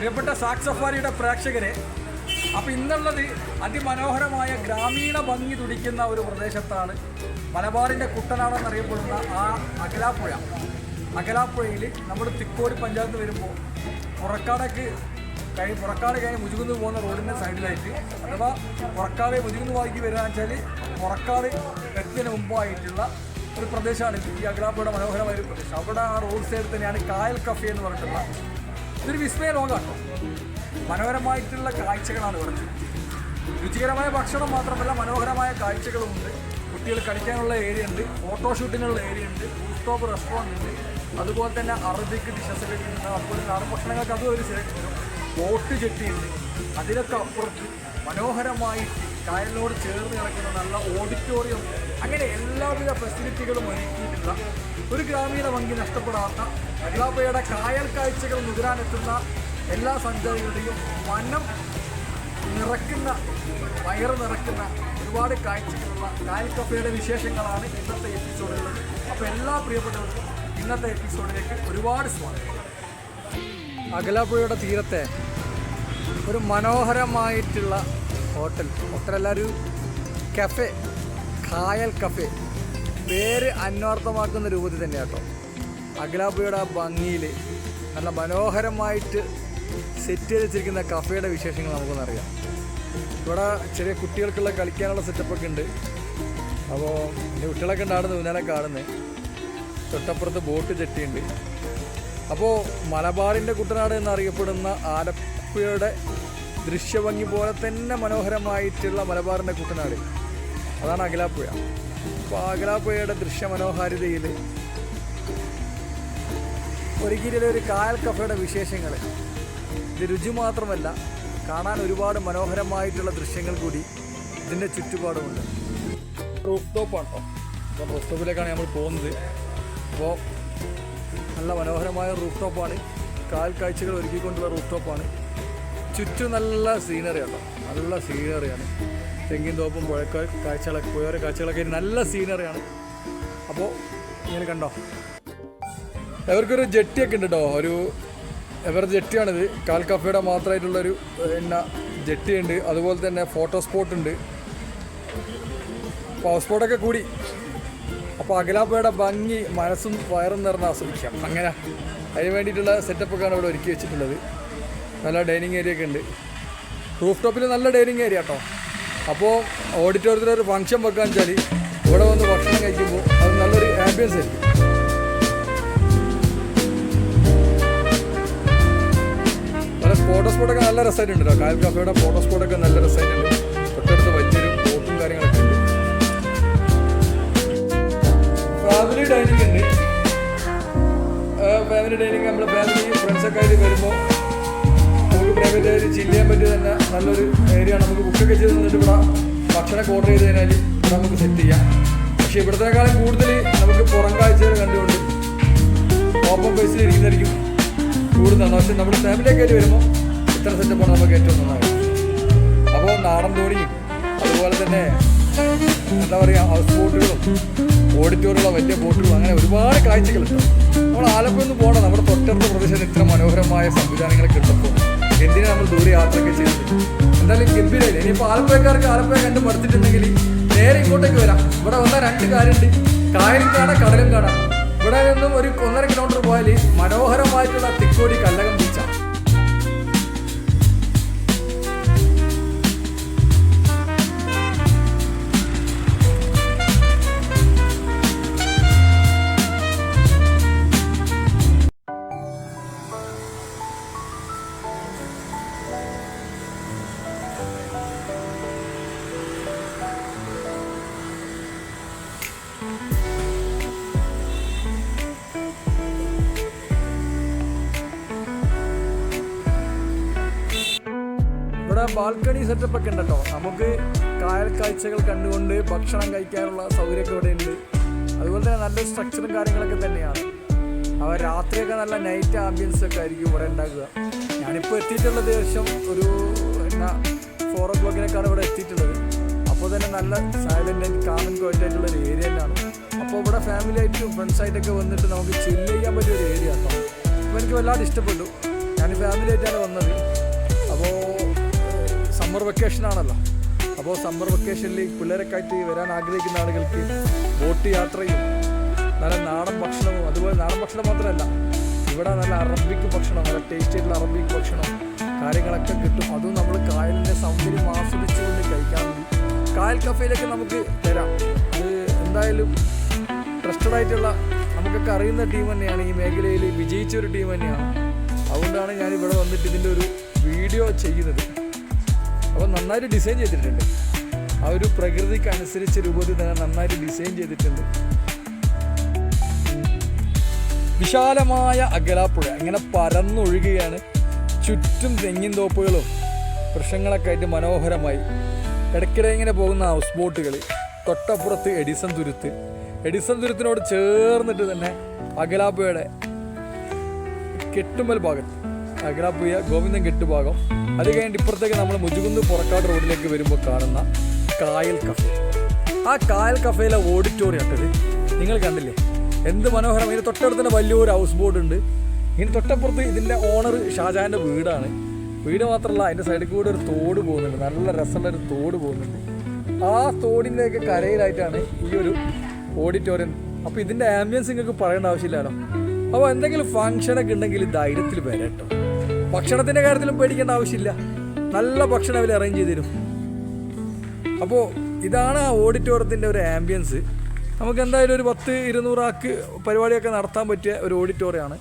പ്രിയപ്പെട്ട സാക്സ് സഫാരിയുടെ പ്രേക്ഷകരെ അപ്പോൾ ഇന്നുള്ളത് അതിമനോഹരമായ ഗ്രാമീണ ഭംഗി തുടിക്കുന്ന ഒരു പ്രദേശത്താണ് മലബാറിന്റെ കുട്ടനാടെന്നറിയപ്പെടുന്ന ആ അകലാപ്പുഴ. അകലാപ്പുഴയിൽ നമ്മൾ തിക്കോടി പഞ്ചായത്ത് വരുമ്പോൾ പുറക്കാടേക്ക് കൈ പുറക്കാട് കഴിഞ്ഞ് മുജുകുന്ന് പോകുന്ന റോഡിന്റെ സൈഡിലായിട്ട് അഥവാ പുറക്കാട് മുജുകുന്ന് വായിക്ക് വരിക വെച്ചാൽ പുറക്കാട് എത്തിന് മുമ്പായിട്ടുള്ള ഒരു പ്രദേശമാണ് ഈ അകലാപ്പുഴയുടെ മനോഹരമായ ഒരു പ്രദേശം. അവിടെ ആ റോഡ് സൈഡിൽ തന്നെയാണ് കായൽ കഫേ എന്ന് പറഞ്ഞിട്ടുള്ള ഇതൊരു വിസ്മയ ലോകമാണ്? മനോഹരമായിട്ടുള്ള കാഴ്ചകളാണ് ഇവിടെ. രുചികരമായ ഭക്ഷണം മാത്രമല്ല മനോഹരമായ കാഴ്ചകളുമുണ്ട്. കുട്ടികൾ കളിക്കാനുള്ള ഏരിയ ഉണ്ട് ഫോട്ടോഷൂട്ടിനുള്ള ഏരിയ ഉണ്ട് റൂസ്റ്റോപ്പ് റെസ്റ്റോറന്റ് ഉണ്ട്. അതുപോലെ തന്നെ അറബിക്ക് ഡിഷസ് കിട്ടുന്ന അതുപോലെ നാടൻ ഭക്ഷണങ്ങൾക്ക് അതും ഒരു സെലക്ട് ബോട്ട് ചെട്ടിയുണ്ട് അതിലൊക്കെ അപ്പുറത്ത് മനോഹരമായിട്ട് കായലിനോട് ചേർന്ന് കിടക്കുന്ന നല്ല ഓഡിറ്റോറിയം അങ്ങനെ എല്ലാവിധ ഫെസിലിറ്റികളും ഒരുക്കിയിട്ടുള്ള ഒരു ഗ്രാമീണ ഭംഗി നഷ്ടപ്പെടാത്ത അഗ്ലാപ്പയുടെ കായൽ കാഴ്ചകൾ നുകരാനെത്തുന്ന എല്ലാ സഞ്ചാരികളുടെയും മനം നിറക്കുന്ന വയറ് നിറക്കുന്ന ഒരുപാട് കാഴ്ചകളുള്ള കായൽ കഫയുടെ വിശേഷങ്ങളാണ് ഇന്നത്തെ എപ്പിസോഡുകൾ അപ്പോൾ എല്ലാ പ്രിയപ്പെട്ടവർക്കും ഇന്നത്തെ എപ്പിസോഡിലേക്ക് ഒരുപാട് സ്വാഗതം. അഗലാപുഴയുടെ തീരത്തെ ഒരു മനോഹരമായിട്ടുള്ള ഹോട്ടൽ. ഹോട്ടലല്ല ഒരു കഫേ കായൽ കഫേ പേര് അന്വർത്ഥമാക്കുന്ന രൂപത്തിൽ തന്നെ കേട്ടോ അകലാപ്പുഴയുടെ ആ ഭംഗിയിൽ നല്ല മനോഹരമായിട്ട് സെറ്റ് ചെയ്ത് വെച്ചിരിക്കുന്ന കഫേയുടെ വിശേഷങ്ങൾ നമുക്കൊന്നറിയാം ഇവിടെ ചെറിയ കുട്ടികൾക്കുള്ള കളിക്കാനുള്ള സെറ്റപ്പൊക്കെ ഉണ്ട്. അപ്പോൾ എന്റെ കുട്ടികളൊക്കെ ഉണ്ടാടുന്നത് ഊന്നാലെ കാണുന്നത് തൊട്ടപ്പുറത്ത് ബോട്ട് ചെട്ടിയുണ്ട് അപ്പോൾ മലബാറിന്റെ കുട്ടനാട് എന്നറിയപ്പെടുന്ന ആലപ്പുഴയുടെ ദൃശ്യഭംഗി പോലെ തന്നെ മനോഹരമായിട്ടുള്ള മലബാറിന്റെ കുട്ടനാട്. അതാണ് അകലാപ്പുഴ. അപ്പോൾ അകലാപ്പുഴയുടെ ദൃശ്യമനോഹാരിതയിൽ ഒരുക്കിയിലെ ഒരു കായൽ കഫയുടെ വിശേഷങ്ങൾ. ഇത് രുചി മാത്രമല്ല കാണാൻ ഒരുപാട് മനോഹരമായിട്ടുള്ള ദൃശ്യങ്ങൾ കൂടി ഇതിന്റെ ചുറ്റുപാടുമുണ്ട്. റൂഫ് ടോപ്പാണ് കേട്ടോ അപ്പോൾ റൂഫ് ടോപ്പിലേക്കാണ് നമ്മൾ പോകുന്നത്. അപ്പോൾ നല്ല മനോഹരമായ റൂഫ് ടോപ്പാണ് കാൽ കാഴ്ചകൾ ഒരുക്കിക്കൊണ്ടുള്ള റൂഫ് ടോപ്പാണ് ചുറ്റും നല്ല സീനറി ഉണ്ടോ? നല്ല സീനറിയാണ് തെങ്ങിൻ തോപ്പും പുഴക്ക കാഴ്ചകളൊക്കെ പുഴയോര കാഴ്ചകളൊക്കെ നല്ല സീനറിയാണ് അപ്പോൾ ഇങ്ങനെ കണ്ടോ? ഇവർക്കൊരു ജെട്ടിയൊക്കെ ഉണ്ട് കേട്ടോ ഒരു ഇവരുടെ ജെട്ടിയാണിത്. കാൽ കഫയുടെ മാത്രമായിട്ടുള്ളൊരു പിന്നെ ജെട്ടിയുണ്ട്. അതുപോലെ തന്നെ ഫോട്ടോ സ്പോട്ട് ഉണ്ട്. പവർ സ്പോട്ടൊക്കെ കൂടി. അപ്പോൾ അകലാപ്പയുടെ ഭംഗി മനസ്സും വയറും നിറഞ്ഞ് ആസ്വദിക്കാം. അങ്ങനെ. അതിന് വേണ്ടിയിട്ടുള്ള സെറ്റപ്പൊക്കെയാണ് ഇവിടെ ഒരുക്കി വെച്ചിട്ടുള്ളത്. നല്ല ഡൈനിങ് ഏരിയ ഒക്കെ ഉണ്ട്. റൂഫ് ടോപ്പിൽ നല്ല ഡൈനിങ് ഏരിയ കേട്ടോ അപ്പോൾ ഓഡിറ്റോറിയത്തിൽ ഒരു ഫംഗ്ഷൻ വെക്കാൻ വെച്ചാൽ ഇവിടെ വന്ന് ഭക്ഷണം കഴിക്കുമ്പോൾ അത് നല്ലൊരു ആംബിയൻസ് ആയിരിക്കും. നല്ല ഫോട്ടോ സ്പോട്ടൊക്കെ നല്ല രസമായിട്ടുണ്ട് കേട്ടോ കായൽ കഫയുടെ ഫോട്ടോ സ്പോട്ടൊക്കെ നല്ല രസമായിട്ടുണ്ട് തൊട്ടടുത്ത് വലിയൊരു ബോട്ടും കാര്യങ്ങളൊക്കെ ഉണ്ട്. ഫാമിലി ഡൈനിങ് ഉണ്ട്. ഫാമിലി ഡൈനിങ് നമ്മൾ ഫാമിലി ഫ്രണ്ട്സൊക്കെ ആയിട്ട് വരുമ്പോൾ നമുക്ക് പ്രൈവറ്റ് ഒരു ജില്ലയെ പറ്റി തന്നെ നല്ലൊരു ഏരിയ നമുക്ക് ബുക്കൊക്കെ ചെയ്ത് തന്നിട്ട് ഇവിടെ ഭക്ഷണമൊക്കെ ഓർഡർ ചെയ്ത് കഴിഞ്ഞാൽ നമുക്ക് സെറ്റ് ചെയ്യാം. പക്ഷേ ഇവിടത്തേക്കാളും കൂടുതൽ നമുക്ക് പുറം കാഴ്ചകൾ കണ്ടുകൊണ്ട് ഓപ്പൺ ഫേസിൽ ഇരിക്കുന്നതായിരിക്കും കൂടുതലാണ്. പക്ഷെ നമ്മുടെ ഫാമിലിയൊക്കെ ആയിട്ട് വരുമ്പോൾ ഇത്ര സെറ്റപ്പാണ് നമുക്ക് ഏറ്റവും നന്നായി അപ്പോൾ നാടൻ തോണിയും അതുപോലെ തന്നെ എന്താ പറയുക ഹൗസ് ബോട്ടുകളും ഓഡിറ്റോറിയമുള്ള വലിയ ബോട്ടുകളും അങ്ങനെ ഒരുപാട് കാഴ്ചകളുണ്ട്. നമ്മൾ ആലപ്പുഴ നിന്ന് പോകണം നമ്മുടെ തൊട്ടടുത്ത പ്രദേശത്ത് ഇത്ര മനോഹരമായ സംവിധാനങ്ങളൊക്കെ ഉള്ളപ്പോൾ എന്തിനാണ് നമ്മൾ ദൂരെ യാത്രയൊക്കെ ചെയ്തത് എന്തായാലും ഗംഭീരമില്ല ഇനിയിപ്പോൾ ആലപ്പുഴക്കാർക്ക് ആലപ്പുഴ കണ്ട് മടുത്തിട്ടുണ്ടെങ്കിൽ നേരെ ഇങ്ങോട്ടേക്ക് വരാം. ഇവിടെ വന്നാൽ രണ്ട് കാര്യമുണ്ട്. കായലും കാണാം കടലും കാണാം ഇവിടെ നിന്നും ഒരു ഒന്നര കിലോമീറ്റർ പോയാൽ മനോഹരമായിട്ടുള്ള തിക്കോടി കല്ലകം ബാൽക്കണി സെറ്റപ്പ് ഒക്കെ ഉണ്ട് കേട്ടോ. നമുക്ക് കായൽ കാഴ്ചകൾ കണ്ടുകൊണ്ട് ഭക്ഷണം കഴിക്കാനുള്ള സൗകര്യമൊക്കെ ഇവിടെ ഉണ്ട്. അതുപോലെ തന്നെ നല്ല സ്ട്രക്ചറും കാര്യങ്ങളൊക്കെ തന്നെയാണ്. അവ രാത്രിയൊക്കെ നല്ല നൈറ്റ് ആംബിയൻസ് ഒക്കെ ആയിരിക്കും ഇവിടെ ഉണ്ടാക്കുക ഞാനിപ്പോൾ എത്തിയിട്ടുള്ള ദിവസം ഒരു എന്നാ ഫോർ ഓ ക്ലോക്കിനേക്കാണ് ഇവിടെ എത്തിയിട്ടുള്ളത്. അപ്പോൾ തന്നെ നല്ല സൈലന്റ് ആൻഡ് കാമൻ ക്വാളിറ്റി ആയിട്ടുള്ള ഒരു ഏരിയ തന്നെയാണ്. അപ്പോൾ ഇവിടെ ഫാമിലി ആയിട്ടും ഫ്രണ്ട്സ് ആയിട്ടൊക്കെ വന്നിട്ട് നമുക്ക് ചില്ല് ചെയ്യാൻ പറ്റിയ ഒരു ഏരിയ കേട്ടോ അപ്പോൾ എനിക്ക് വല്ലാതെ ഇഷ്ടപ്പെട്ടു. ഞാൻ ഫാമിലി ആയിട്ടാണ് വന്നത്. സമ്മർ വെക്കേഷൻ ആണല്ലോ. അപ്പോൾ സമ്മർ വെക്കേഷനിൽ പിള്ളേരെ കയറ്റി വരാൻ ആഗ്രഹിക്കുന്ന ആളുകൾക്ക് ബോട്ട് യാത്രയും നല്ല നാടൻ ഭക്ഷണവും അതുപോലെ നാടൻ ഭക്ഷണം മാത്രമല്ല ഇവിടെ നല്ല അറബിക്ക് ഭക്ഷണം നല്ല ടേസ്റ്റ് ആയിട്ടുള്ള അറബിക്ക് ഭക്ഷണം കാര്യങ്ങളൊക്കെ കിട്ടും. അതും നമ്മൾ കായലിന്റെ സൗന്ദര്യം ആസ്വദിച്ചുകൊണ്ട് കഴിക്കാൻ വേണ്ടി. കായൽ കഫേയിലേക്ക് നമുക്ക് തരാം. അത് എന്തായാലും ട്രസ്റ്റഡ് ആയിട്ടുള്ള നമുക്കൊക്കെ അറിയുന്ന ടീം തന്നെയാണ്. ഈ മേഖലയിൽ വിജയിച്ച ഒരു ടീം തന്നെയാണ്. അതുകൊണ്ടാണ് ഞാൻ ഇവിടെ വന്നിട്ട് ഇതിന്റെ ഒരു വീഡിയോ ചെയ്യുന്നത്. അപ്പോൾ നന്നായിട്ട് ഡിസൈൻ ചെയ്തിട്ടുണ്ട്. ആ ഒരു പ്രകൃതിക്ക് അനുസരിച്ച് രൂപത്തിൽ തന്നെ നന്നായിട്ട് ഡിസൈൻ ചെയ്തിട്ടുണ്ട്. വിശാലമായ അകലാപ്പുഴ. ഇങ്ങനെ പരന്നൊഴുകുകയാണ്. ചുറ്റും തെങ്ങിൻ തോപ്പുകളും വൃക്ഷങ്ങളൊക്കെ ആയിട്ട് മനോഹരമായി. ഇടയ്ക്കിടെ ഇങ്ങനെ പോകുന്ന ഹൗസ് ബോട്ടുകൾ തൊട്ടപ്പുറത്ത് എഡിസൺ തുരുത്ത്. എഡിസൺ തുരുത്തിനോട് ചേർന്നിട്ട് തന്നെ അകലാപ്പുഴയുടെ കെട്ടുമൽ ഭാഗത്ത് അകലാപ്പുയ ഗോവിന്ദൻ കെട്ടുഭാഗം. അത് കഴിഞ്ഞിട്ട് ഇപ്പുറത്തേക്ക് നമ്മൾ മുജുകുന്ന് പുറക്കാട് റോഡിലേക്ക് വരുമ്പോൾ കാണുന്ന കായൽ കഫേ. ആ കായൽ കഫേയിലെ ഓഡിറ്റോറിയം ഇട്ടത് നിങ്ങൾ കണ്ടില്ലേ? എന്ത് മനോഹരം ഇതിന് തൊട്ടടുത്ത് തന്നെ വലിയൊരു ഹൗസ് ബോട്ട് ഉണ്ട്. ഇതിന് തൊട്ടപ്പുറത്ത് ഇതിന്റെ ഓണർ ഷാജഹാന്റെ വീടാണ്. വീട് മാത്രമല്ല അതിന്റെ സൈഡിൽ കൂടെ ഒരു തോട് പോകുന്നുണ്ട്. നല്ല രസമുള്ള ഒരു തോട് പോകുന്നുണ്ട്. ആ തോടിന്റെയൊക്കെ കരയിലായിട്ടാണ് ഈ ഒരു ഓഡിറ്റോറിയം അപ്പോൾ ഇതിന്റെ ആംബിയൻസ് നിങ്ങൾക്ക് പറയേണ്ട ആവശ്യമില്ലല്ലോ. അപ്പോൾ എന്തെങ്കിലും ഫംഗ്ഷനൊക്കെ ഉണ്ടെങ്കിൽ ധൈര്യത്തിൽ വരട്ടോ. ഭക്ഷണത്തിന്റെ കാര്യത്തിലും പേടിക്കേണ്ട ആവശ്യമില്ല. നല്ല ഭക്ഷണം അവർ അറേഞ്ച് ചെയ്ത് തരും. അപ്പോൾ ഇതാണ് ആ ഓഡിറ്റോറിയത്തിന്റെ ഒരു ആംബിയൻസ് നമുക്ക് എന്തായാലും ഒരു പത്ത് ഇരുന്നൂറാക്ക് പരിപാടിയൊക്കെ നടത്താൻ പറ്റിയ ഒരു ഓഡിറ്റോറിയമാണ്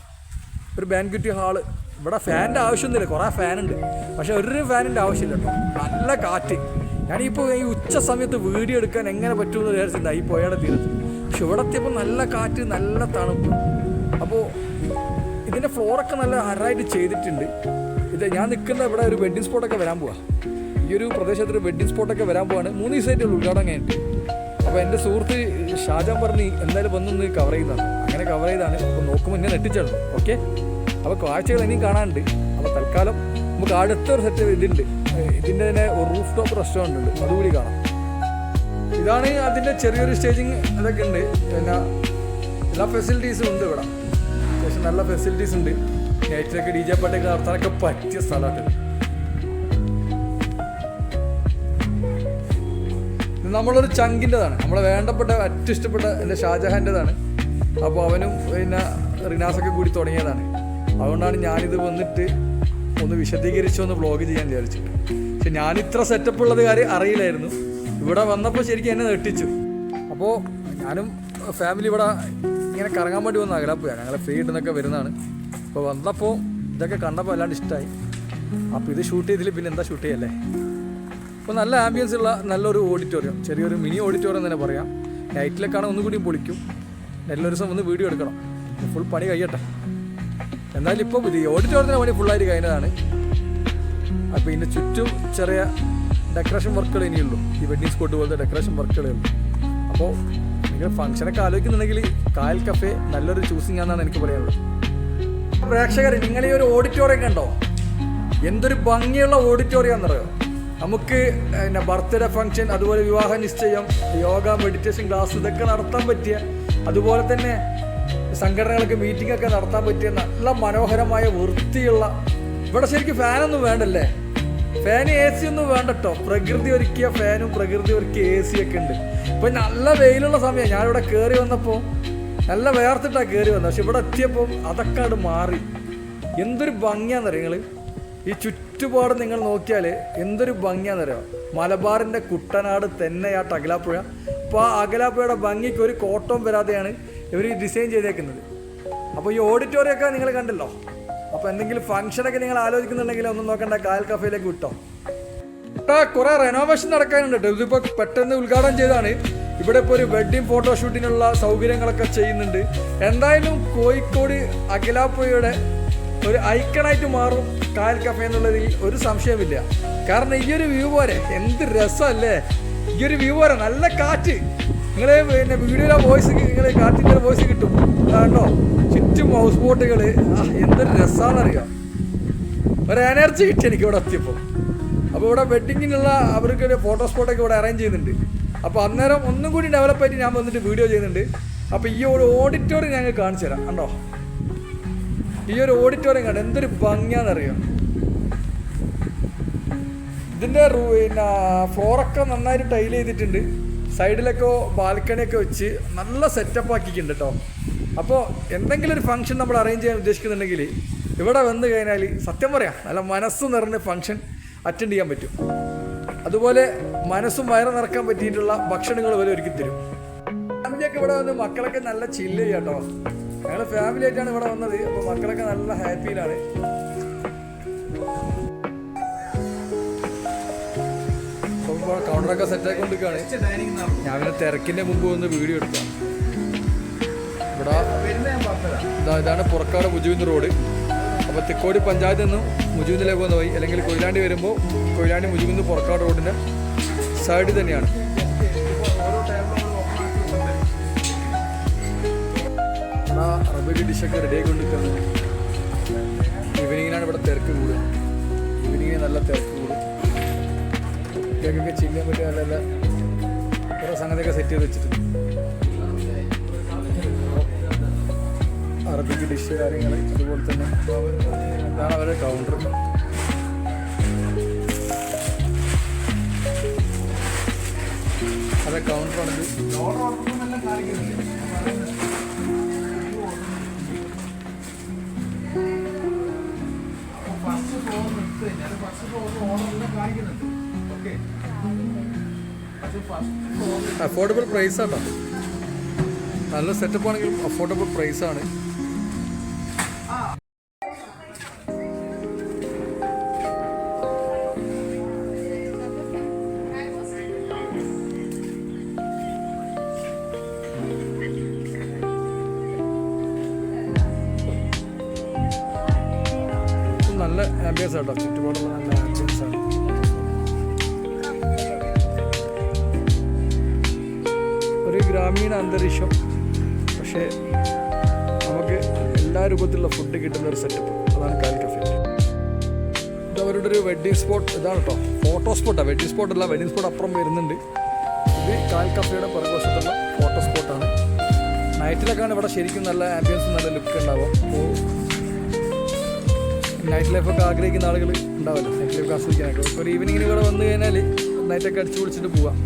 ഒരു ബാൻക്വറ്റ് ഹാൾ ഇവിടെ ഫാനിന്റെ ആവശ്യമൊന്നുമില്ല. കുറേ ഫാനുണ്ട്. പക്ഷേ ഒരു ഫാനിന്റെ ആവശ്യമില്ല കേട്ടോ. നല്ല കാറ്റ്. ഞാനിപ്പോൾ ഈ ഉച്ച സമയത്ത് വീഡിയോ എടുക്കാൻ എങ്ങനെ പറ്റുമെന്ന് വിചാരിച്ചിട്ടുണ്ടായി ഈ പുഴയുടെ തീരത്ത്. പക്ഷെ ഇവിടെ എത്തിയപ്പോൾ നല്ല കാറ്റ് നല്ല തണുപ്പ്. അപ്പോൾ ഇതിന്റെ ഫ്ലോറൊക്കെ നല്ല ഹരായിട്ട് ചെയ്തിട്ടുണ്ട്. ഇത് ഞാൻ നിൽക്കുന്ന ഇവിടെ ഒരു വെഡ്ഡിങ് സ്പോട്ടൊക്കെ വരാൻ പോവാ. ഈ ഒരു പ്രദേശത്ത് ഒരു വെഡ്ഡിങ് സ്പോട്ടൊക്കെ വരാൻ പോവാണ്. മൂന്ന് ദിവസമായിട്ടുള്ള ഉദ്ഘാടനം കഴിഞ്ഞിട്ട്. അപ്പോൾ എന്റെ സുഹൃത്ത് ഷാജാൻ പറഞ്ഞ് എന്തായാലും വന്നൊന്ന് കവർ ചെയ്താണ്. അങ്ങനെ കവർ ചെയ്താണ്. അപ്പോൾ നോക്കുമ്പോൾ എന്നെ നെട്ടിച്ചാണ് ഓക്കെ അപ്പോൾ കാഴ്ചകൾ ഇനിയും കാണാനുണ്ട്. അപ്പോൾ തൽക്കാലം നമുക്ക് അടുത്തൊരു സെറ്റ് ഇതുണ്ട്. ഇതിന്റെ തന്നെ റൂഫ് ടോപ്പ് റെസ്റ്റോറന്റ് ഉണ്ട്. അതുകൂടി കാണാം. ഇതാണ് അതിന്റെ ചെറിയൊരു സ്റ്റേജിങ് അതൊക്കെ ഉണ്ട്. പിന്നെ എല്ലാ ഫെസിലിറ്റീസും ഉണ്ട് ഇവിടെ. അത്യാവശ്യം നല്ല ഫെസിലിറ്റീസ് ഉണ്ട്. നൈറ്റിലൊക്കെ ഡി ജെ പാട്ടൊക്കെ നടത്താനൊക്കെ പറ്റിയ സ്ഥലമാണ് നമ്മളൊരു ചങ്കിന്റെതാണ്. നമ്മളെ വേണ്ടപ്പെട്ട ഏറ്റവും ഇഷ്ടപ്പെട്ട എന്റെ ഷാജഹാന്റെതാണ്. അപ്പോൾ അവനും പിന്നെ റിനാസൊക്കെ കൂടി തുടങ്ങിയതാണ്. അതുകൊണ്ടാണ് ഞാനിത് വന്നിട്ട് ഒന്ന് വിശദീകരിച്ച് ഒന്ന് വ്ളോഗ് ചെയ്യാൻ വിചാരിച്ചു. പക്ഷെ ഞാനിത്ര സെറ്റപ്പ് ഉള്ളത് കാര്യം അറിയില്ലായിരുന്നു. ഇവിടെ വന്നപ്പോൾ ശരിക്കും എന്നെ നെട്ടിച്ചു അപ്പോൾ ഞാനും ഫാമിലി ഇവിടെ ഇങ്ങനെ കറങ്ങാൻ വേണ്ടി വന്ന അകലാപ്പോയാ ഞങ്ങൾ ഫ്രീ കിട്ടുന്നൊക്കെ വരുന്നതാണ്. അപ്പോൾ വന്നപ്പോൾ ഇതൊക്കെ കണ്ടപ്പോൾ അല്ലാണ്ട് ഇഷ്ടമായി അപ്പോൾ ഇത് ഷൂട്ട് ചെയ്തില്ല പിന്നെ എന്താ ഷൂട്ട് ചെയ്യല്ലേ? അപ്പോൾ നല്ല ആംബിയൻസ് ഉള്ള നല്ലൊരു ഓഡിറ്റോറിയം ചെറിയൊരു മിനി ഓഡിറ്റോറിയം തന്നെ പറയാം. നൈറ്റിലേക്കാണ് ഒന്നും കൂടി പൊളിക്കും. നല്ലൊരു ദിവസം ഒന്ന് വീഡിയോ എടുക്കണം. ഫുൾ പണി കഴിയട്ടെ. എന്നാലും ഇപ്പോൾ ഈ ഓഡിറ്റോറിയത്തിന്റെ പണി ഫുള്ളായിട്ട് കഴിഞ്ഞതാണ്. അപ്പോൾ ഇതിന്റെ ചുറ്റും ചെറിയ ഡെക്കറേഷൻ വർക്കുകൾ ഇനിയുള്ളൂ. ഈ വെഡ്ഡിങ് സ്പോട്ട് പോലത്തെ ഡെക്കറേഷൻ വർക്കുകളേ ഉള്ളൂ. അപ്പോൾ നിങ്ങൾ ഫംഗ്ഷനൊക്കെ ആലോചിക്കുന്നുണ്ടെങ്കിൽ കായൽ കഫേ നല്ലൊരു ചൂസിങ് ആണെന്നാണ് എനിക്ക് പറയാനുള്ളത്. പ്രേക്ഷകർ നിങ്ങൾ ഈ ഒരു ഓഡിറ്റോറിയം കണ്ടോ? എന്തൊരു ഭംഗിയുള്ള ഓഡിറ്റോറിയം എന്നറിയോ നമുക്ക് പിന്നെ ബർത്ത്ഡേ ഫംഗ്ഷൻ അതുപോലെ വിവാഹ നിശ്ചയം യോഗ മെഡിറ്റേഷൻ ക്ലാസ് ഇതൊക്കെ നടത്താൻ പറ്റിയ അതുപോലെ തന്നെ സംഘടനകൾക്ക് മീറ്റിംഗ് ഒക്കെ നടത്താൻ പറ്റിയ നല്ല മനോഹരമായ വൃത്തിയുള്ള ഇവിടെ ശരിക്കും ഫാനൊന്നും വേണ്ടല്ലേ? ഫാൻ എ സി ഒന്നും വേണ്ടട്ടോ പ്രകൃതി ഒരുക്കിയ ഫാനും പ്രകൃതി ഒരുക്കിയ എ സി ഒക്കെ ഉണ്ട്. ഇപ്പൊ നല്ല വെയിലുള്ള സമയം. ഞാനിവിടെ കയറി വന്നപ്പോൾ നല്ല വേർത്തിട്ടാണ് കയറി വന്നത്. പക്ഷെ ഇവിടെ എത്തിയപ്പോൾ അതൊക്കെ അത് മാറി. എന്തൊരു ഭംഗിയാണെന്നറിയോ നിങ്ങൾ ഈ ചുറ്റുപാട് നിങ്ങൾ നോക്കിയാൽ എന്തൊരു ഭംഗിയാണെന്നറിയോ മലബാറിന്റെ കുട്ടനാട് തന്നെ ആ ടകലാപ്പുഴ അപ്പോൾ ആ അകലാപ്പുഴയുടെ ഭംഗിക്ക് ഒരു കോട്ടവും വരാതെയാണ് ഇവർ ഡിസൈൻ ചെയ്തേക്കുന്നത്. അപ്പോൾ ഈ ഓഡിറ്റോറിയം ഒക്കെ നിങ്ങൾ കണ്ടല്ലോ? അപ്പോൾ എന്തെങ്കിലും ഫംഗ്ഷനൊക്കെ നിങ്ങൾ ആലോചിക്കുന്നുണ്ടെങ്കിൽ ഒന്നും നോക്കണ്ട. കായൽ കഫയിലേക്ക് വിട്ടോ. ഏട്ടാ കുറെ റെനോവേഷൻ നടക്കാനുണ്ട് കേട്ടോ. ഇതിപ്പോ പെട്ടെന്ന് ഉദ്ഘാടനം ചെയ്താണ് ഇവിടെ ഇപ്പോൾ ഒരു വെഡ്ഡിങ് ഫോട്ടോഷൂട്ടിനുള്ള സൗകര്യങ്ങളൊക്കെ ചെയ്യുന്നുണ്ട്. എന്തായാലും കോഴിക്കോട് അഖിലാപ്പുഴയുടെ ഒരു ഐക്കണായിട്ട് മാറും കായൽ കഫേ എന്നുള്ളതിൽ ഒരു സംശയമില്ല. കാരണം ഈ ഒരു വ്യൂ പോരെ എന്ത് രസമല്ലേ? ഈ ഒരു വ്യൂ പോരെ നല്ല കാറ്റ്. നിങ്ങൾ പിന്നെ വീഡിയോയിലെ വോയിസ് നിങ്ങൾ കാറ്റിന്റെ വോയിസ് കിട്ടും. കണ്ടോ? ചുറ്റും ഹൗസ് ബോട്ടുകൾ എന്തൊരു രസമാണെന്നറിയാം ഒരു എനർജി കിട്ടി എനിക്ക് ഇവിടെ എത്തിയപ്പോൾ അപ്പോൾ ഇവിടെ വെഡിങ്ങിനുള്ള അവർക്ക് ഒരു ഫോട്ടോ സ്പോട്ടൊക്കെ ഇവിടെ അറേഞ്ച് ചെയ്യുന്നുണ്ട്. അപ്പോൾ അന്നേരം ഒന്നും കൂടി ഡെവലപ്പ് ആയിട്ട് ഞാൻ വന്നിട്ട് വീഡിയോ ചെയ്യുന്നുണ്ട്. അപ്പോൾ ഈ ഒരു ഓഡിറ്റോറിയം ഞങ്ങൾ കാണിച്ചു തരാം. കണ്ടോ? ഈ ഒരു ഓഡിറ്റോറിയം കണ്ടോ? എന്തൊരു ഭംഗിയാണെന്നറിയോ ഇതിന്റെ പിന്നെ ഫ്ലോറൊക്കെ നന്നായിട്ട് ടൈൽ ചെയ്തിട്ടുണ്ട്. സൈഡിലൊക്കെ ബാൽക്കണിയൊക്കെ വെച്ച് നല്ല സെറ്റപ്പ് ആക്കിയിട്ടുണ്ട് കേട്ടോ അപ്പോൾ എന്തെങ്കിലും ഒരു ഫംഗ്ഷൻ നമ്മൾ അറേഞ്ച് ചെയ്യാൻ ഉദ്ദേശിക്കുന്നുണ്ടെങ്കിൽ ഇവിടെ വന്നു കഴിഞ്ഞാൽ സത്യം പറയാം നല്ല മനസ്സ് നിറഞ്ഞ ഫംഗ്ഷൻ അറ്റൻഡ് ചെയ്യാൻ പറ്റും. അതുപോലെ മനസ്സും വയറും നിറക്കാൻ പറ്റിയിട്ടുള്ള ഭക്ഷണങ്ങൾ വരെ ഒരുക്കി തരും. ഫാമിലിയൊക്കെ ഇവിടെ വന്ന് മക്കളൊക്കെ നല്ല ചില്ല് കേട്ടോ ഞങ്ങൾ ഫാമിലി ആയിട്ടാണ് ഇവിടെ വന്നത്. അപ്പോൾ മക്കളൊക്കെ നല്ല ഹാപ്പിയിലാണ് കൗണ്ടറൊക്കെ സെറ്റാക്കി കൊണ്ടിരിക്കുകയാണ് ഞാൻ പിന്നെ തിരക്കിന്റെ മുമ്പ് വന്ന് വീഡിയോ എടുത്തു ഇവിടെ ഇതാ ഇതാണ് പുറക്കാട് ബുജുവിന്ദ് റോഡ് അപ്പോൾ തെക്കോടി പഞ്ചായത്തിൽ നിന്നും മുജുവിനിലേക്ക് പോകുന്ന വഴി അല്ലെങ്കിൽ കൊയിലാണ്ടി വരുമ്പോൾ കൊയിലാണ്ടി മുജുവിന്ന് പുറക്കാട് റോഡിന്റെ സൈഡിൽ തന്നെയാണ്. അറബിക് ഡിഷൊക്കെ റെഡി ആയിക്കൊണ്ടിരിക്കുകയാണ് ഈവനിങ്ങിനാണ് ഇവിടെ തിരക്ക് കൂടുക. ഈവനിങ്ങിന് നല്ല തിരക്ക് കൂടും. കുട്ടികൾക്കൊക്കെ ചെയ്യാൻ പറ്റിയ നല്ല നല്ല കുറേ സംഗതിയൊക്കെ സെറ്റ് ചെയ്ത് വെച്ചിട്ടുണ്ട്. അറബിക് ഡിഷ് കാര്യങ്ങൾ അതുപോലെ തന്നെ ഇതാണ് അവരുടെ കൗണ്ടർ അതെ കൗണ്ടറാണിത് അഫോർഡബിൾ പ്രൈസ് ആട്ടോ. നല്ല സെറ്റപ്പ് ആണെങ്കിലും അഫോർഡബിൾ പ്രൈസ് നല്ല ആംബിയൻസ് കേട്ടോ ചുറ്റുപാടുള്ള നല്ല ആംബിയൻസ് ആണ്. ഒരു ഗ്രാമീണ അന്തരീക്ഷം. പക്ഷേ നമുക്ക് എല്ലാ രൂപത്തിലുള്ള ഫുഡ് കിട്ടുന്ന ഒരു സെറ്റപ്പ് അതാണ് കാൽ കഫേ ഇത് അവരുടെ ഒരു വെഡ്ഡിങ് സ്പോട്ട് ഇതാണ് കേട്ടോ ഫോട്ടോ സ്പോട്ടാണ് സ്പോട്ട് അല്ല വെഡ്ഡിങ് സ്പോട്ട് അപ്പുറം വരുന്നുണ്ട്. ഇത് കാൽ കഫേയുടെ പുറകുവശത്തുള്ള ഫോട്ടോ സ്പോട്ടാണ് നൈറ്റിലൊക്കെയാണ് ഇവിടെ ശരിക്കും നല്ല ആംബിയൻസ് നല്ല ലുക്ക് ഉണ്ടാവും നൈറ്റ് ലൈഫൊക്കെ ആഗ്രഹിക്കുന്ന ആളുകൾ ഉണ്ടാവില്ല. നൈറ്റ് ലൈഫ് ആസ്വദിക്കാനായിട്ട് ഒരു ഈവനിങ്ങിന് ഇവിടെ വന്നു കഴിഞ്ഞാൽ നൈറ്റൊക്കെ അടിച്ചു പൊളിച്ചിട്ട് പോവാം.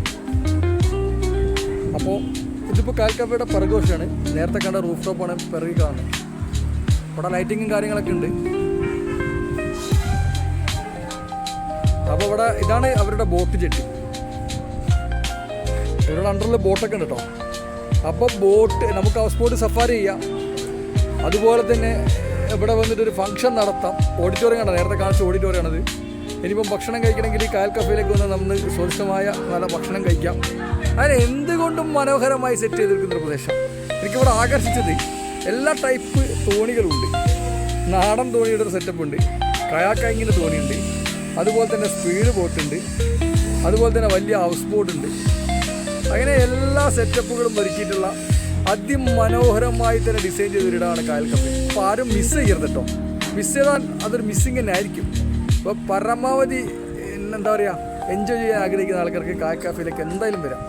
അപ്പോൾ ഇതിപ്പോൾ കാൽക്കപ്പയുടെ പിറകുവശമാണ് നേരത്തെ കണ്ട റൂഫ് ടോപ്പാണ് പിറകി കാണുന്നത്. അവിടെ ലൈറ്റിങ്ങും കാര്യങ്ങളൊക്കെ ഉണ്ട്. അപ്പോൾ ഇവിടെ ഇതാണ് അവരുടെ ബോട്ട് ജെട്ടി ഇവരുടെ അണ്ടറിൽ ബോട്ടൊക്കെ ഉണ്ട് കേട്ടോ അപ്പോൾ ബോട്ട് നമുക്ക് ഹൗസ് ബോട്ട് സഫാരി ചെയ്യാം. അതുപോലെ തന്നെ ഇവിടെ വന്നിട്ട് ഒരു ഫംഗ്ഷൻ നടത്താം. ഓഡിറ്റോറിയം കണ്ട നേരത്തെ കാണിച്ച ഓഡിറ്റോറിയം ആണത്. ഇനിയിപ്പം ഭക്ഷണം കഴിക്കണമെങ്കിൽ ഈ കായൽ കഫയിലേക്ക് വന്ന് നമ്മൾ സ്വസ്ഥമായ നല്ല ഭക്ഷണം കഴിക്കാം. അങ്ങനെ എന്തുകൊണ്ടും മനോഹരമായി സെറ്റ് ചെയ്തിരിക്കുന്ന പ്രദേശം. എനിക്കിവിടെ ആകർഷിച്ചത് എല്ലാ ടൈപ്പ് തോണികളുണ്ട്. നാടൻ തോണിയുടെ ഒരു സെറ്റപ്പ് ഉണ്ട്. കയാക്കാങ്ങിന്റെ തോണിയുണ്ട്. അതുപോലെ തന്നെ സ്പീഡ് ബോട്ടുണ്ട് അതുപോലെ തന്നെ വലിയ ഹൗസ് ബോട്ടുണ്ട് അങ്ങനെ എല്ലാ സെറ്റപ്പുകളും ഒരുക്കിയിട്ടുള്ള അതിമനോഹരമായി തന്നെ ഡിസൈൻ ചെയ്തൊരിടാണ് കായൽ കഫേ. അപ്പോൾ ആരും മിസ് ചെയ്യരുത് കേട്ടോ മിസ് ചെയ്താൽ അതൊരു മിസ്സിങ് തന്നെ ആയിരിക്കും. അപ്പോൾ പരമാവധി എന്താ പറയുക എൻജോയ് ചെയ്യാൻ ആഗ്രഹിക്കുന്ന ആൾക്കാർക്ക് കായ് കാഫിയിലേക്ക് എന്തായാലും വരാം.